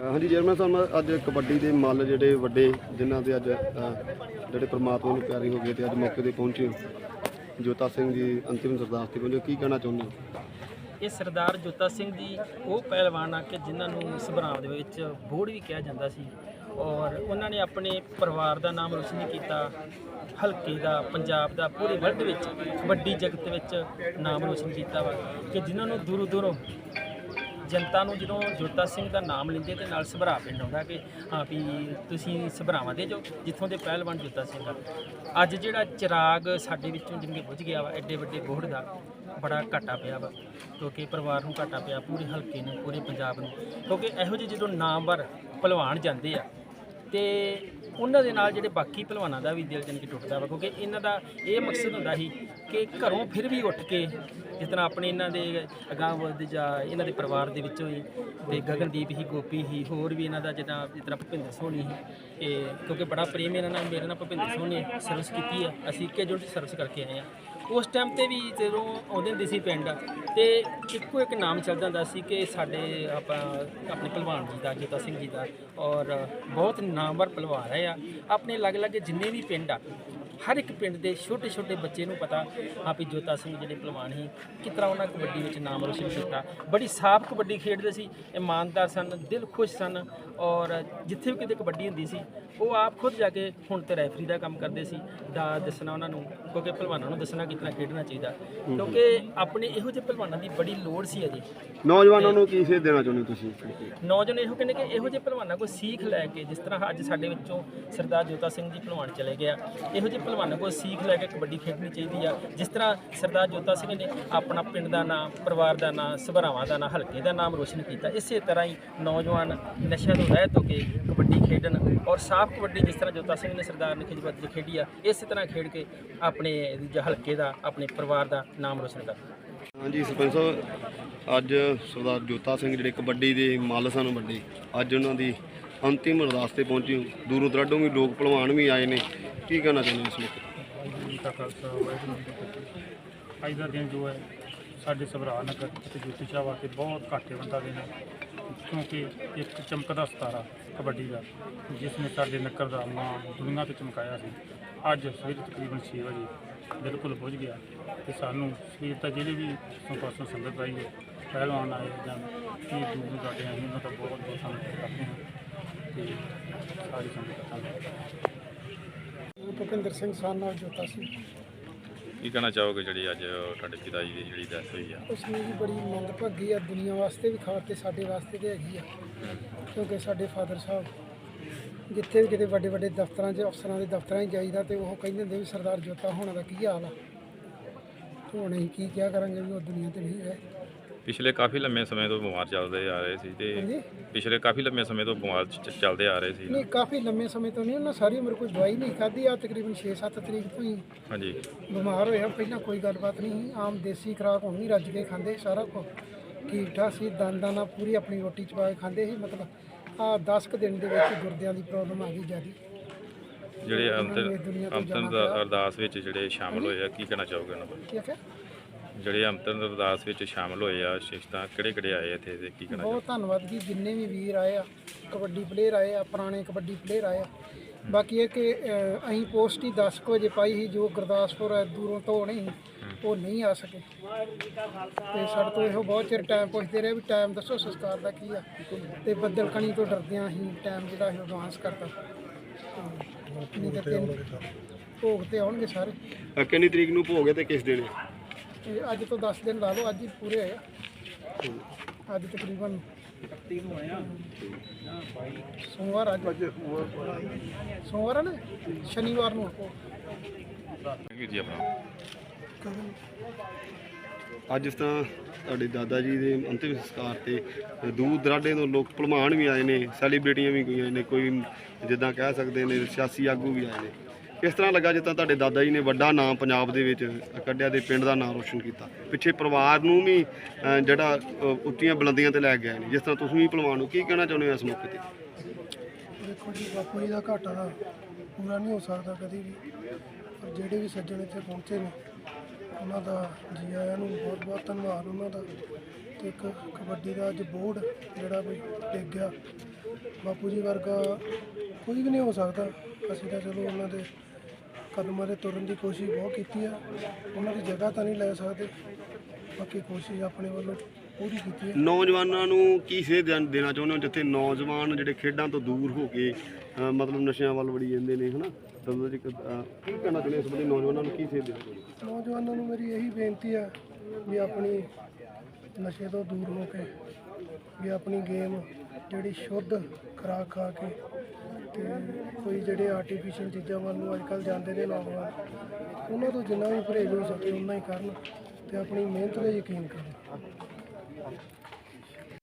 ਅ, ਹਾਂਜੀ ਚੇਅਰਮੈਨ ਸਾਹਿਬ ਅੱਜ ਕਬੱਡੀ ਦੇ ਮੱਲ ਜਿਹੜੇ ਵੱਡੇ ਜਿਨ੍ਹਾਂ ਦੇ ਅੱਜ ਜਿਹੜੇ ਪ੍ਰਮਾਤਮਾ ਨੂੰ ਪਿਆਰੇ ਹੋ ਗਏ ਤੇ ਅੱਜ ਮੌਕੇ ਤੇ ਪਹੁੰਚੇ ਹੋ। ਜੋਤਾ ਸਿੰਘ ਜੀ ਅੰਤਿਮ ਸਰਦਾਰ ਤੇ ਪਹੁੰਚੇ ਕੀ ਕਹਿਣਾ ਚਾਹੁੰਦੇ ਹੋ? ਇਹ ਸਰਦਾਰ ਜੋਤਾ ਸਿੰਘ ਜੀ ਉਹ ਪਹਿਲਵਾਨ ਆ ਕਿ ਜਿਨ੍ਹਾਂ ਨੂੰ ਸਭਰਾਮ ਦੇ ਵਿੱਚ ਬੋੜ ਵੀ ਕਿਹਾ ਜਾਂਦਾ ਸੀ ਔਰ ਉਹਨਾਂ ਨੇ ਆਪਣੇ ਪਰਿਵਾਰ ਦਾ ਨਾਮ ਰੋਸ਼ਨ ਕੀਤਾ। ਹਲਕੇ ਦਾ ਪੰਜਾਬ ਦਾ ਪੂਰੇ ਵਰਲਡ ਵਿੱਚ ਵੱਡੀ ਜਗਤ ਵਿੱਚ ਨਾਮ ਰੋਸ਼ਨ ਕੀਤਾ ਵਾ ਕਿ ਜਿਨ੍ਹਾਂ ਨੂੰ ਦੂਰੋਂ ਦੂਰੋਂ ਜਨਤਾ ਨੂੰ ਜਦੋਂ ਜੋਤਾ ਸਿੰਘ ਦਾ ਨਾਮ ਲੈਂਦੇ ਤੇ ਨਾਲ ਸਭਰਾ ਪਿੰਡ ਆਉਂਦਾ ਕਿ ਹਾਂ ਵੀ ਤੁਸੀਂ ਸਭਰਾਵਾਂ ਦੇ ਜੋ ਜਿੱਥੋਂ ਦੇ ਪਹਿਲਵਾਨ ਜੋਤਾ ਸਿੰਘ ਆ। ਅੱਜ ਜਿਹੜਾ ਚਿਰਾਗ ਸਾਡੇ ਵਿੱਚੋਂ ਜਿੰਨੇ ਬੁੱਝ ਗਿਆ ਵਾ, ਐਡੇ ਵੱਡੇ ਬੋਹੜ ਦਾ ਬੜਾ ਘਾਟਾ ਪਿਆ ਵਾ, ਕਿਉਂਕਿ ਪਰਿਵਾਰ ਨੂੰ ਘਾਟਾ ਪਿਆ, ਪੂਰੇ ਹਲਕੇ ਨੂੰ, ਪੂਰੇ ਪੰਜਾਬ ਨੂੰ, ਕਿਉਂਕਿ ਇਹੋ ਜਿਹੇ ਜਦੋਂ ਨਾਮਵਰ ਪਹਿਲਵਾਨ ਜਾਂਦੇ ਆ ਤੇ ਉਹਨਾਂ ਦੇ ਨਾਲ ਜਿਹੜੇ ਬਾਕੀ ਪਹਿਲਵਾਨਾਂ ਦਾ ਵੀ ਦਿਲ ਜਨ ਕਿ ਟੁੱਟਦਾ ਵਾ, ਕਿਉਂਕਿ ਇਹਨਾਂ ਦਾ ਇਹ ਮਕਸਦ ਹੁੰਦਾ ਸੀ ਕਿ ਘਰੋਂ ਫਿਰ ਵੀ ਉੱਠ ਕੇ ਜਿਸ ਤਰ੍ਹਾਂ ਆਪਣੇ ਇਹਨਾਂ ਦੇ ਅਗਾਂਹ ਵਧਦੇ ਜਾਂ ਇਹਨਾਂ ਦੇ ਪਰਿਵਾਰ ਦੇ ਵਿੱਚੋਂ ਹੀ ਤੇ ਗਗਨਦੀਪ ਹੀ, ਗੋਪੀ ਹੀ, ਹੋਰ ਵੀ ਇਹਨਾਂ ਦਾ ਜਿੱਦਾਂ ਜਿਸ ਤਰ੍ਹਾਂ ਭੁਪਿੰਦਰ ਸੋਹਣੀ ਸੀ ਇਹ ਕਿਉਂਕਿ ਬੜਾ ਪ੍ਰੇਮ ਇਹਨਾਂ ਨਾਲ, ਮੇਰੇ ਨਾਲ ਭੁਪਿੰਦਰ ਸੋਹਣੀ ਸਰਵਿਸ ਕੀਤੀ ਹੈ ਅਸੀਂ ਇੱਕੇ ਜੁਟ ਸਰਵਿਸ ਕਰਕੇ ਆਏ ਆ। ਉਸ ਟਾਈਮ ਤੇ ਵੀ ਜਦੋਂ ਆਉਂਦੇ ਹੁੰਦੇ ਸੀ ਪਿੰਡ, ਤੇ ਇੱਕੋ ਇੱਕ ਨਾਮ ਚੱਲਦਾ ਹੁੰਦਾ ਸੀ ਕਿ ਸਾਡੇ ਆਪਾਂ ਆਪਣੇ ਪਹਿਲਵਾਨ ਜੀ ਦਾ, ਜੋਤਾ ਸਿੰਘ ਜੀ ਦਾ, ਔਰ ਬਹੁਤ ਨਾਮਵਰ ਪਹਿਲਵਾਨ ਰਹੇ ਆ। ਆਪਣੇ ਅਲੱਗ-ਅਲੱਗ ਜਿੰਨੇ ਵੀ ਪਿੰਡ ਆ ਹਰ ਇੱਕ ਪਿੰਡ ਦੇ ਛੋਟੇ ਛੋਟੇ ਬੱਚੇ ਨੂੰ ਪਤਾ ਆ ਵੀ ਜੋਤਾ ਸਿੰਘ ਜਿਹੜੇ ਪਹਿਲਵਾਨ ਸੀ ਕਿਸ ਤਰ੍ਹਾਂ ਉਹਨਾਂ ਕਬੱਡੀ ਵਿੱਚ ਨਾਮ ਰੋਸ਼ਨ ਕੀਤਾ। ਬੜੀ ਸਾਫ਼ ਕਬੱਡੀ ਖੇਡਦੇ ਸੀ ਇਮਾਨਦਾਰ ਸਨ ਦਿਲ ਖੁਸ਼ ਸਨ ਔਰ ਜਿੱਥੇ ਵੀ ਕਿਤੇ ਕਬੱਡੀ ਹੁੰਦੀ ਸੀ ਉਹ ਆਪ ਖੁਦ ਜਾ ਕੇ ਹੁਣ ਤੇ ਰੈਫਰੀ ਦਾ ਕੰਮ ਕਰਦੇ ਸੀ ਦਾ ਦੱਸਣਾ ਉਹਨਾਂ ਨੂੰ ਕਿਉਂਕਿ ਪਹਿਲਵਾਨਾਂ ਨੂੰ ਦੱਸਣਾ ਕਿਤਨਾ ਖੇਡਣਾ ਚਾਹੀਦਾ। ਕਿਉਂਕਿ ਆਪਣੇ ਇਹੋ ਜਿਹੇ ਪਹਿਲਵਾਨਾਂ ਦੀ ਬੜੀ ਲੋੜ ਸੀ ਅਜੇ। ਨੌਜਵਾਨਾਂ ਨੂੰ ਕੀ ਸੇਧ ਦੇਣਾ ਚਾਹੁੰਦੇ ਤੁਸੀਂ? ਨੌਜਵਾਨ ਇਹੋ ਕਹਿੰਦੇ ਕਿ ਇਹੋ ਜਿਹੇ ਪਹਿਲਵਾਨਾਂ ਕੋਲ ਸੀਖ ਲੈ ਕੇ ਜਿਸ ਤਰ੍ਹਾਂ ਅੱਜ ਸਾਡੇ ਵਿੱਚੋਂ ਸਰਦਾਰ ਜੋਤਾ ਸਿੰਘ ਜੀ ਪਹਿਲਵਾਨ ਚਲੇ ਗਿਆ ਇਹੋ ਜਿਹੇ ਪਹਿਲਵਾਨਾਂ ਕੋਲ ਸੀਖ ਲੈ ਕੇ ਕਬੱਡੀ ਖੇਡਣੀ ਚਾਹੀਦੀ ਆ। ਜਿਸ ਤਰ੍ਹਾਂ ਸਰਦਾਰ ਜੋਤਾ ਸਿੰਘ ਨੇ ਆਪਣਾ ਪਿੰਡ ਦਾ ਨਾਮ, ਪਰਿਵਾਰ ਦਾ ਨਾਮ, ਸਭਰਾਵਾਂ ਦਾ ਨਾਮ, ਹਲਕੇ ਦਾ ਨਾਮ ਰੋਸ਼ਨ ਕੀਤਾ। ਇਸੇ ਤਰ੍ਹਾਂ ਹੀ ਨੌਜਵਾਨ ਨਸ਼ਿਆਂ ਤੋਂ ਰਹਿਤ ਹੋ ਕੇ ਕਬੱਡੀ ਖੇਡਣ ਔਰ ਸਾਫ਼ ਕਬੱਡੀ ਜਿਸ ਤਰ੍ਹਾਂ ਜੋਤਾ ਸਿੰਘ ਨੇ ਸਰਦਾਰ ਨੇ ਖਿਜਵਤ ਚ ਖੇਡੀ ਆ, ਇਸੇ ਤਰ੍ਹਾਂ ਖੇਡ ਕੇ ਆਪਣੇ ਦੂਜਾ ਹਲਕੇ ਦਾ, ਆਪਣੇ ਪਰਿਵਾਰ ਦਾ ਨਾਮ ਰੋਸ਼ਨ ਕਰਨ ਹਾਂਜੀ, ਸਰਪੰਚ ਸਾਹਿਬ, ਅੱਜ ਸਰਦਾਰ ਜੋਤਾ ਸਿੰਘ ਜਿਹੜੇ ਕਬੱਡੀ ਦੇ ਮੱਲ ਸਨ ਵੱਡੇ, ਅੱਜ ਉਹਨਾਂ ਦੀ ਅੰਤਿਮ ਅਰਦਾਸ ਤੇ ਪਹੁੰਚੀ ਦੂਰੋਂ ਦਰਾਡੋਂ ਵੀ ਲੋਕ ਭਲਵਾਨ ਵੀ ਆਏ ਨੇ। ਕੀ ਕਹਿਣਾ ਚਾਹੁੰਦੇ ਹੋ ਇਸ ਮੌਕੇ ਵਾਹਿਗੁਰੂ ਜੀ ਕਾ ਖਾਲਸਾ, ਵਾਹਿਗੁਰੂ ਜੀ ਕੀ ਫਤਿਹ। ਅੱਜ ਦਾ ਦਿਨ ਜੋ ਹੈ, ਸਾਡੇ ਸਭਰਾ ਨਗਰ ਅਤੇ ਜੋਤੀ ਸ਼ਾਹ ਵਾਸਤੇ ਬਹੁਤ ਘਾਟੇ ਘਾਟੇਵੰਦਾ ਦਿਨ ਹੈ, ਕਿਉਂਕਿ ਇੱਕ ਚਮਕਦਾ ਸਤਾਰਾ ਕਬੱਡੀ ਦਾ, ਜਿਸ ਨੇ ਸਾਡੇ ਨਗਰ ਦਾ ਨਾਮ ਦੁਨੀਆ ਤੇ ਚਮਕਾਇਆ ਸੀ। ਅੱਜ ਸਵੇਰੇ ਤਕਰੀਬਨ 6 ਵਜੇ ਬਿਲਕੁਲ ਪੁੱਜ ਗਿਆ ਤੇ ਸਾਨੂੰ ਸਵੇਰ ਤੱਕ ਜਿਹੜੇ ਵੀ ਸੰਪਰਸੋਂ ਸੰਗਤ ਆਈ ਹੈ, ਪਹਿਲਵਾਨ ਆਏ ਜਾਂ ਕੀ ਦੂਰ ਸਾਡੇ ਆਏ, ਉਹਨਾਂ ਦਾ ਬਹੁਤ ਬਹੁਤ ਧੰਨਵਾਦ ਕਰਦੇ ਹਾਂ ਤੇ ਸਾਰੀ ਸੰਗਤ ਦਾ ਧੰਨਵਾਦ। ਭੁਪਿੰਦਰ ਸਿੰਘ ਸਾਨ ਨਾਲ ਜੋਤਾ ਸੀ। ਕੀ ਕਹਿਣਾ ਚਾਹੋਗੇ ਜਿਹੜੀ ਅੱਜ ਤੁਹਾਡੇ ਪਿਤਾ ਜੀ ਦੀ ਜਿਹੜੀ ਡੈਥ ਹੋਈ ਆ? ਉਸ ਨੂੰ ਵੀ ਬੜੀ ਮੰਦਭਾਗੀ ਆ ਦੁਨੀਆ ਵਾਸਤੇ ਵੀ ਖਾਸ ਤੇ ਸਾਡੇ ਵਾਸਤੇ ਤੇ ਹੈਗੀ ਆ। ਕਿਉਂਕਿ ਸਾਡੇ ਫਾਦਰ ਸਾਹਿਬ ਜਿੱਥੇ ਵੀ ਕਿਤੇ ਵੱਡੇ ਵੱਡੇ ਦਫ਼ਤਰਾਂ 'ਚ ਅਫਸਰਾਂ ਦੇ ਦਫ਼ਤਰਾਂ 'ਚ ਜਾਈਦਾ ਤੇ ਉਹ ਕਹਿੰਦੇ ਹੁੰਦੇ ਵੀ ਸਰਦਾਰ ਜੋਤਾ ਹੋਣਾ ਦਾ ਕੀ ਹਾਲ ਆ? ਹੁਣ ਅਸੀਂ ਕੀ ਕਿਹਾ ਕਰਾਂਗੇ ਵੀ ਉਹ ਦੁਨੀਆ ਤੇ ਨਹੀਂ ਹੈ ਪਿਛਲੇ ਕਾਫੀ ਲੰਮੇ ਸਮੇਂ ਤੋਂ ਬਿਮਾਰ ਚੱਲਦੇ ਆ ਰਹੇ ਸੀ ਤੇ ਹਾਂਜੀ। ਪਿਛਲੇ ਕਾਫੀ ਲੰਮੇ ਸਮੇਂ ਤੋਂ ਬਿਮਾਰ ਚ- ਚੱਲਦੇ ਆ ਰਹੇ ਸੀ। ਨਹੀਂ ਕਾਫੀ ਲੰਮੇ ਸਮੇਂ ਤੋਂ ਨਹੀਂ ਉਹਨਾਂ ਸਾਰੀ ਉਮਰ ਕੋਈ ਦਵਾਈ ਨਹੀਂ ਖਾਧੀ। ਆ ਤਕਰੀਬਨ 6-7 ਤਰੀਕ ਤੋਂ ਹੀ ਹਾਂਜੀ। ਬਿਮਾਰ ਹੋਇਆ ਪਹਿਲਾਂ ਕੋਈ ਗੱਲਬਾਤ ਨਹੀਂ ਸੀ। ਆਮ ਦੇਸੀ ਖੁਰਾਕ ਹੁਣ ਵੀ ਰੱਜ ਕੇ ਖਾਂਦੇ ਸੀ ਸਾਰਾ ਕੁਝ ਠੀਕ ਠਾਕ ਸੀ ਨਾਲ ਪੂਰੀ ਆਪਣੀ ਰੋਟੀ ਚਪਾ ਕੇ ਖਾਂਦੇ ਸੀ। ਮਤਲਬ ਆ 10 ਕੁ ਦਿਨ ਦੇ ਵਿੱਚ ਗੁਰਦਿਆਂ ਦੀ ਪ੍ਰੋਬਲਮ ਆ ਗਈ ਜਿਆਦੀ। ਜਿਹੜੇ ਅੰਤਰ ਪਿਆ। ਅਰਦਾਸ ਵਿੱਚ ਜਿਹੜੇ ਸ਼ਾਮਲ ਹੋਏ ਆ ਕੀ ਕਹਿਣਾ ਚਾਹੋਗੇ ਉਹਨਾਂ ਬਾਰੇ ਠੀਕ ਹੈ। ਜਿਹੜੇ ਅੰਤਰ ਅਰਦਾਸ ਵਿੱਚ ਸ਼ਾਮਲ ਹੋਏ ਆ ਸ਼ਿਸ਼ਤਾਂ ਕਿਹੜੇ ਕਿਹੜੇ ਆਏ ਇੱਥੇ ਤੇ ਕੀ ਕਹਿਣਾ ਬਹੁਤ ਧੰਨਵਾਦ ਜੀ ਜਿੰਨੇ ਵੀ ਵੀਰ ਆਏ ਆ ਕਬੱਡੀ ਪਲੇਅਰ ਆਏ ਆ ਪੁਰਾਣੇ ਕਬੱਡੀ ਪਲੇਅਰ ਆਏ ਆ। ਬਾਕੀ ਇਹ ਕਿ ਅ, ਅਸੀਂ ਪੋਸਟ ਹੀ 10 ਕੁ ਵਜੇ ਪਾਈ ਸੀ ਜੋ ਗੁਰਦਾਸਪੁਰ ਹੈ ਦੂਰੋਂ ਤੋਂ ਨਹੀਂ ਉਹ ਨਹੀਂ ਆ ਸਕੇ। ਤੇ ਸਾਡੇ ਤੋਂ ਇਹੋ ਬਹੁਤ ਚਿਰ ਟਾਈਮ ਪੁੱਛਦੇ ਰਹੇ ਵੀ ਟਾਈਮ ਦੱਸੋ ਸੰਸਕਾਰ ਦਾ ਕੀ ਆ। ਤੇ ਬੱਦਲ ਕਣੀ ਤੋਂ ਡਰਦਿਆਂ ਅਸੀਂ ਟਾਈਮ ਜਿਹੜਾ ਇਹ ਐਡਵਾਂਸ ਕਰਤਾ। ਤੇ ਨਹੀਂ ਤੇ ਤਿੰਨ ਭੋਗ ਤੇ ਆਉਣਗੇ ਸਾਰੇ। ਅ, ਕਿੰਨੀ ਤਰੀਕ ਨੂੰ ਭੋਗੇ ਤੇ ਕਿਸ ਦਿਨ? ਹੈ? ਤੇ ਅੱਜ ਤੋਂ 10 ਦਿਨ ਲਾ ਲਓ, ਅੱਜ ਹੀ ਪੂਰੇ ਹੋਏ ਆ। ਅੱਜ ਤਕਰੀਬਨ 31 ਨੂੰ ਆਇਆ ਸੋਮਵਾਰ ਅੱਜ। ਸੋਮਵਾਰ ਆ ਨਾ? ਸ਼ਨੀਵਾਰ ਨੂੰ ਜੀ ਆਪਣਾ? ਅੱਜ ਜਿਸ ਤਰ੍ਹਾਂ ਤੁਹਾਡੇ ਦਾਦਾ ਜੀ ਦੇ ਅੰਤਿਮ ਸੰਸਕਾਰ ਤੇ ਦੂਰ ਦਰਾਡੇ ਤੋਂ ਲੋਕ ਭਲਵਾਨ ਵੀ ਆਏ ਨੇ ਸੈਲੀਬ੍ਰਿਟੀਆਂ ਵੀ ਗਈਆਂ ਨੇ, ਕੋਈ ਜਿੱਦਾਂ ਕਹਿ ਸਕਦੇ ਨੇ, ਸਿਆਸੀ ਆਗੂ ਵੀ ਆਏ ਨੇ। ਕਿਸ ਤਰ੍ਹਾਂ ਲੱਗਾ ਜਿੱਦਾਂ ਤੁਹਾਡੇ ਦਾਦਾ ਜੀ ਨੇ ਵੱਡਾ ਨਾਮ ਪੰਜਾਬ ਦੇ ਵਿੱਚ ਕੱਢਿਆ ਤੇ ਪਿੰਡ ਦਾ ਨਾਮ ਰੋਸ਼ਨ ਕੀਤਾ। ਪਿੱਛੇ ਪਰਿਵਾਰ ਨੂੰ ਵੀ ਅ, ਜਿਹੜਾ ਅ, ਉੱਚੀਆਂ ਬੁਲੰਦੀਆਂ ਤੇ ਲੈ ਕੇ ਨੇ। ਜਿਸ ਤਰ੍ਹਾਂ ਤੁਸੀਂ ਵੀ ਭਲਵਾਨ ਨੂੰ ਕੀ ਕਹਿਣਾ ਚਾਹੁੰਦੇ ਹੋ ਇਸ ਮੌਕੇ ਤੇ? ਦੇਖੋ ਜੀ ਬਾਪੂ ਜੀ ਦਾ ਘਾਟਾ ਦਾ ਪੂਰਾ ਨਹੀਂ ਹੋ ਸਕਦਾ ਕਦੀ ਵੀ। ਪਰ ਜਿਹੜੇ ਵੀ ਸੱਜਣ ਇੱਥੇ ਪਹੁੰਚੇ ਨੇ ਉਹਨਾਂ ਦਾ ਜੀ ਆਇਆਂ ਨੂੰ ਬਹੁਤ ਬਹੁਤ ਧੰਨਵਾਦ ਉਹਨਾਂ ਦਾ। ਤੇ ਇੱਕ ਕਬੱਡੀ ਦਾ ਅੱਜ ਬੋਰਡ ਜਿਹੜਾ ਵੀ ਡਿੱਗ ਗਿਆ। ਬਾਪੂ ਜੀ ਵਰਗਾ ਕੋਈ ਵੀ ਨਹੀਂ ਹੋ ਸਕਦਾ। ਅਸੀਂ ਤਾਂ ਚਲੋ ਉਹਨਾਂ ਦੇ ਕਦਮਾਂ ਦੇ ਤੁਰਨ ਦੀ ਕੋਸ਼ਿਸ਼ ਬਹੁਤ ਕੀਤੀ ਆ। ਉਹਨਾਂ ਦੀ ਜਗ੍ਹਾ ਤਾਂ ਨਹੀਂ ਲੈ ਸਕਦੇ। ਬਾਕੀ ਕੋਸ਼ਿਸ਼ ਆਪਣੇ ਵੱਲੋਂ ਪੂਰੀ ਕੀਤੀ ਹੈ ਨੌਜਵਾਨਾਂ ਨੂੰ ਕੀ ਸੇਧ ਦੇਣ- ਦੇਣਾ ਚਾਹੁੰਦੇ ਹੋ? ਜਿੱਥੇ ਨੌਜਵਾਨ ਜਿਹੜੇ ਖੇਡਾਂ ਤੋਂ ਦੂਰ ਹੋ ਕੇ ਅ, ਮਤਲਬ ਨਸ਼ਿਆਂ ਵੱਲ ਵੜੀ ਜਾਂਦੇ ਨੇ ਹਨਾ? ਤਾਂ ਉਹਦੇ 'ਚ ਇੱਕ, ਅ, ਕੀ ਕਹਿਣਾ ਚਾਹੁੰਦੇ ਹੋ ਇਸ ਬੰਦੇ ਨੌਜਵਾਨਾਂ ਨੂੰ? ਕੀ ਸੇਧ ਦੇਣਾ ਚਾਹੁੰਦੇ ਹੋ? ਨੌਜਵਾਨਾਂ ਨੂੰ ਮੇਰੀ ਇਹੀ ਬੇਨਤੀ ਆ ਵੀ ਆਪਣੀ ਨਸ਼ੇ ਤੋਂ ਦੂਰ ਹੋ ਕੇ ਵੀ ਆਪਣੀ ਗੇਮ ਜਿਹੜੀ ਸ਼ੁੱਧ ਖੁਰਾਕ ਖਾ ਕੇ ਤੇ ਕੋਈ ਜਿਹੜੇ ਆਰਟੀਫੀਸ਼ੀਅਲ ਚੀਜ਼ਾਂ ਵੱਲ ਨੂੰ ਅੱਜ ਕੱਲ੍ਹ ਜਾਂਦੇ ਨੇ ਨੌਜਵਾਨ, ਉਹਨਾਂ ਤੋਂ ਜਿੰਨਾ ਵੀ ਪਰਹੇਜ਼ ਹੋ ਸਕੇ ਉਨਾ ਹੀ ਕਰਨ ਤੇ ਆਪਣੀ ਮਿਹਨਤ 'ਤੇ ਯਕੀਨ ਕਰਨ।